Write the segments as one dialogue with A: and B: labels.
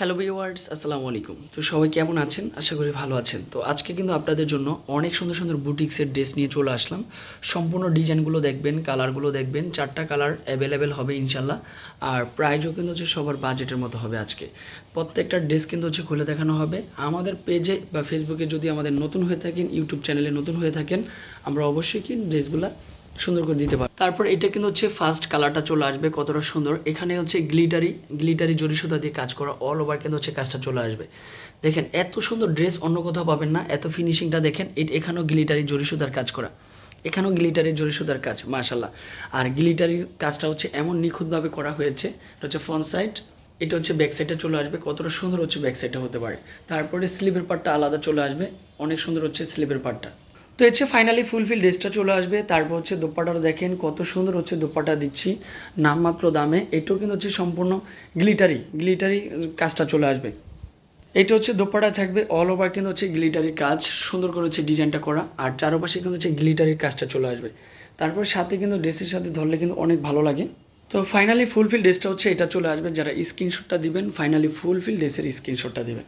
A: Hello viewers আসসালামু আলাইকুম। তো সবাই কেমন আছেন? আশা করি ভালো আছেন। তো আজকে কিন্তু আপনাদের জন্য অনেক সুন্দর সুন্দর বুটিক্সের ড্রেস নিয়ে চলে আসলাম। সম্পূর্ণ ডিজাইনগুলো দেখবেন কালারগুলো দেখবেন, চারটা কালার অ্যাভেলেবেল হবে ইনশাল্লাহ আর প্রাইজও কিন্তু হচ্ছে সবার বাজেটের মতো হবে আজকে। প্রত্যেকটা ড্রেস কিন্তু হচ্ছে খুলে দেখানো হবে। আমাদের পেজে বা ফেসবুকে যদি আমাদের নতুন হয়ে থাকেন ইউটিউব চ্যানেলে নতুন হয়ে থাকেন, আমরা অবশ্যই কি ড্রেসগুলো সুন্দর করে দিতে পারব তারপর এটা কিন্তু হচ্ছে ফার্স্ট কালারটা চলে আসবে কতটা সুন্দর। এখানে হচ্ছে গ্লিটারি গ্লিটারি জরি সুতা দিয়ে কাজ করা অল ওভার কিন্তু হচ্ছে কাজটা চলে আসবে। দেখেন, এত সুন্দর ড্রেস অন্য কোথাও পাবেন না, এত ফিনিশিংটা দেখেন এখানেও গ্লিটারি জরি সুতার কাজ করা। এখানেও গ্লিটারি জরি সুতার কাজ মাশাল্লাহ আর গ্লিটারির কাজটা হচ্ছে এমন নিখুঁতভাবে করা হয়েছে, এটা হচ্ছে ফ্রন্ট সাইড এটা হচ্ছে ব্যাক সাইডে চলে আসবে, কতটা সুন্দর হচ্ছে ব্যাক সাইডে হতে পারে। তারপরে স্লিভের পার্টটা আলাদা চলে আসবে, অনেক সুন্দর হচ্ছে স্লিভের পার্টটা তো হচ্ছে ফাইনালি ফুলফিল ড্রেসটা চলে আসবে। তারপর হচ্ছে দোপাটাটা দেখেন, কত সুন্দর হচ্ছে দোপাটা দিচ্ছি, নামমাত্র দামে। এটাও কিন্তু হচ্ছে সম্পূর্ণ গ্লিটারি গ্লিটারি কাজটা চলে আসবে। এটা হচ্ছে দোপাটা থাকবে অল ওভার কিন্তু হচ্ছে গ্লিটারির কাজ, সুন্দর করে হচ্ছে ডিজাইনটা করা। আর চারপাশে কিন্তু হচ্ছে গ্লিটারির কাজটা চলে আসবে। তারপর সাথে কিন্তু ড্রেসের সাথে ধরলে কিন্তু অনেক ভালো লাগে। তো ফাইনালি ফুলফিল ড্রেসটা হচ্ছে এটা চলে আসবে। যারা স্ক্রিনশটটা দিবেন ফাইনালি ফুলফিল ড্রেসের স্ক্রিনশটটা দিবেন।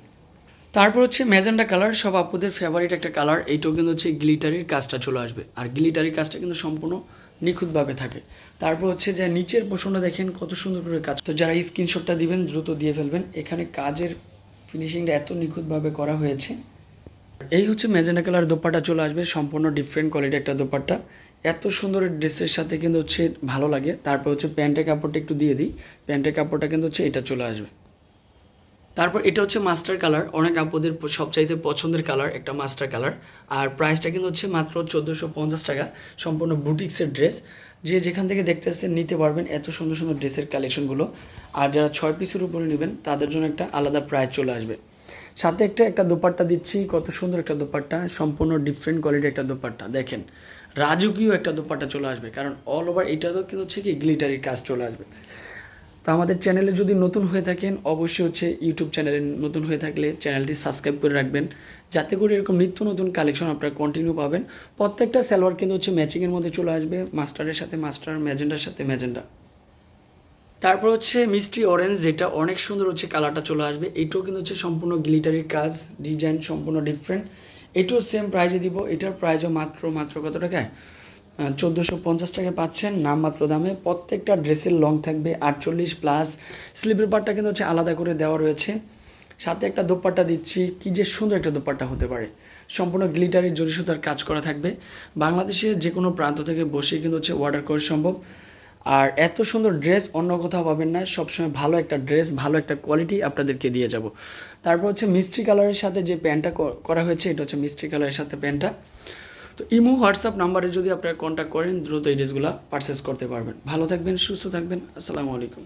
A: তারপর হচ্ছে ম্যাজেন্ডা কালার, সব আপুদের ফেভারিট একটা কালার। এইটাও কিন্তু হচ্ছে গ্লিটারির কাজটা চলে আসবে। আর গ্লিটারির কাজটা কিন্তু সম্পূর্ণ নিখুঁতভাবে থাকে। তারপর হচ্ছে যে নিচের পোষণটা দেখেন কত সুন্দর করে কাজ। তো যারা স্ক্রিনশটটা দিবেন, দ্রুত দিয়ে ফেলবেন। এখানে কাজের ফিনিশিংটা এত নিখুঁতভাবে করা হয়েছে। এই হচ্ছে ম্যাজেন্ডা কালার দোপাটা চলে আসবে। সম্পূর্ণ ডিফারেন্ট কোয়ালিটি একটা দোপাট্টা। এত সুন্দর ড্রেসের সাথে কিন্তু হচ্ছে ভালো লাগে। তারপর হচ্ছে প্যান্টের কাপড়টা একটু দিয়ে দিই। প্যান্টের কাপড়টা কিন্তু হচ্ছে এটা চলে আসবে। তারপর এটা হচ্ছে মাস্টার কালার অনেক আপুদের সবচাইতে পছন্দের কালার একটা মাস্টার কালার আর প্রাইসটা কিন্তু হচ্ছে মাত্র চোদ্দোশো পঞ্চাশ টাকা। সম্পূর্ণ বুটিক্সের ড্রেস যে যেখান থেকে দেখতেছেন নিতে পারবেন এত সুন্দর সুন্দর ড্রেসের কালেকশনগুলো আর যারা ছয় পিসের উপরে নেবেন, তাদের জন্য একটা আলাদা প্রাইস চলে আসবে। সাথে একটা একটা দোপাট্টা দিচ্ছি। কত সুন্দর একটা দোপাট্টা। সম্পূর্ণ ডিফারেন্ট কোয়ালিটির একটা দোপাট্টা। দেখেন, রাজকীয় একটা দোপাট্টা চলে আসবে। কারণ অল ওভার এটাতেও কিন্তু হচ্ছে কি গ্লিটারির কাজ চলে আসবে। তো আমাদের চ্যানেলে যদি নতুন হয়ে থাকেন, অবশ্যই হচ্ছে ইউটিউব চ্যানেলে নতুন হয়ে থাকলে চ্যানেলটি সাবস্ক্রাইব করে রাখবেন। যাতে করে এরকম নিত্য নতুন কালেকশন আপনারা কন্টিনিউ পাবেন। প্রত্যেকটা সালোয়ার কিন্তু হচ্ছে ম্যাচিংয়ের মধ্যে চলে আসবে মাস্টারের সাথে মাস্টার ম্যাজেন্ডার সাথে ম্যাজেন্ডা তারপর হচ্ছে মিষ্টি অরেঞ্জ যেটা অনেক সুন্দর হচ্ছে কালারটা চলে আসবে। এইটাও কিন্তু হচ্ছে সম্পূর্ণ গ্লিটারির কাজ ডিজাইন সম্পূর্ণ ডিফারেন্ট এটাও সেম প্রাইজে দিব। এটার প্রাইজও মাত্র মাত্র কত টাকায়? চোদ্দোশো পঞ্চাশ টাকা পাচ্ছেন। নামমাত্র দামে। প্রত্যেকটা ড্রেসের লং থাকবে আটচল্লিশ প্লাস স্লিপের পার্টটা কিন্তু হচ্ছে আলাদা করে দেওয়া রয়েছে। সাথে একটা দোপাট্টা দিচ্ছি। কি যে সুন্দর একটা দোপাট্টা হতে পারে। সম্পূর্ণ গ্লিটারি জরি সুতার কাজ করা থাকবে। বাংলাদেশের যে কোনো প্রান্ত থেকে বসে কিন্তু হচ্ছে অর্ডার করা সম্ভব। আর এত সুন্দর ড্রেস অন্য কোথাও পাবেন না। সবসময় ভালো একটা ড্রেস ভালো একটা কোয়ালিটি আপনাদেরকে দিয়ে যাব। তারপর হচ্ছে মিষ্টি কালারের সাথে যে প্যান্টটা করা হয়েছে, এটা হচ্ছে মিষ্টি কালারের সাথে প্যান্টটা তো ইমো, হোয়াটসঅ্যাপ নাম্বারে যদি আপনারা কন্ট্যাক্ট করেন, দ্রুত এই ড্রেসগুলো পারচেস করতে পারবেন। ভালো থাকবেন, সুস্থ থাকবেন, আসসালামু আলাইকুম।